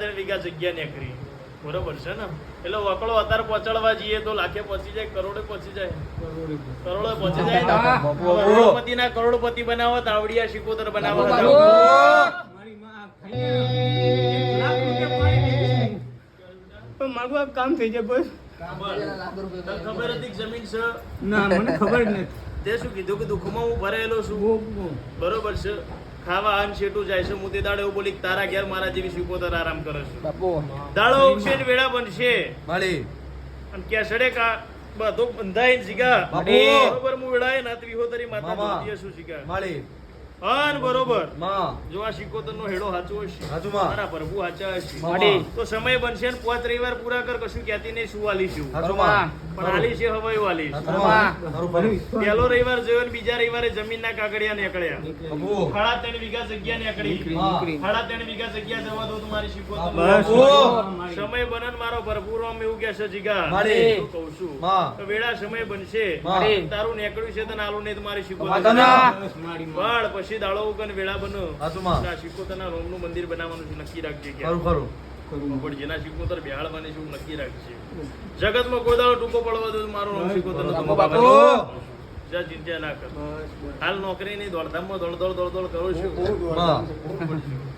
ત્રણ વીઘા જગ્યા નીકળી બરોબર છે ને? એટલે વકડો અત્યારે પહોંચાડવા જઈએ તો લાખે પહોંચી જાય કરોડે પહોંચી જાય. કરોડે પહોંચી જાય. કરોડપતિ બાપુ. કરોડપતિ બનાવો તાવડિયા શિકોતર બનાવો. મારી આપ કામ થઈ જાય બસ. ખબર. હતી કે જમીન છે? ના મને ખબર નથી. તે શું કીધું કે દુઃખમાં હું ભરેલો છું? બરોબર છે. ખાવા અન શેટું જાય છે. હું તે દાડે એવું બોલી તારા ઘેર મારા જેવી તારા આરામ કરે છે. બાપુ દાડો ઉગશે ને વેળા બનશે. મળી. અને ક્યાં સડે કા? બધો બંધાઈને જીગા બાપુ. બરોબર હું વેળાએ હો તારી માતા છું જીગા મળી. અન બરોબર. માં. જો આ શિકોતર નો હેડો સાચો હશે. સાચું માં. મારા પ્રભુ સાચા હશે. તો સમય બનશે ને પાંચ રવિવાર પૂરા કર કશું ક્યાંથી નહીં શું વાલી છું. પણ આલી છે હવે વાલી. પહેલો રવિવાર જોયો ને બીજા રવિવારે જમીનના કાગળિયા નીકળ્યા. બાપુ. સાડા ત્રણ વીઘા જગ્યા નીકળી. હા. સાડા ત્રણ વીઘા જગ્યા જવા દો તમારી બસ. સમય બનન મારો ભરપૂર આમ એવું કે છે જીગા. માડી. કહું છું. તો વેળા સમય બનશે. તારું નેકળ્યું છે તને આલું નહીં શીખો મારી માં પણ પછી દાડો ઉગન વેળા બનો. શીખો માં. રોમનું મંદિર બનાવવાનું છે નક્કી રાખજે કે ખરું ખરું. પણ જેના શીખોતર બેહાડવાની છે નક્કી રાખજે. જગતમાં કોઈ દાડો ટૂંકો પડવા દો તો મારું નામ શીખોતર નો બાપુ, જા ચિંતા ના કર. હાલ નોકરી ની દોડધામમાં દોડ દોડ દોડ દોડ કરું છું.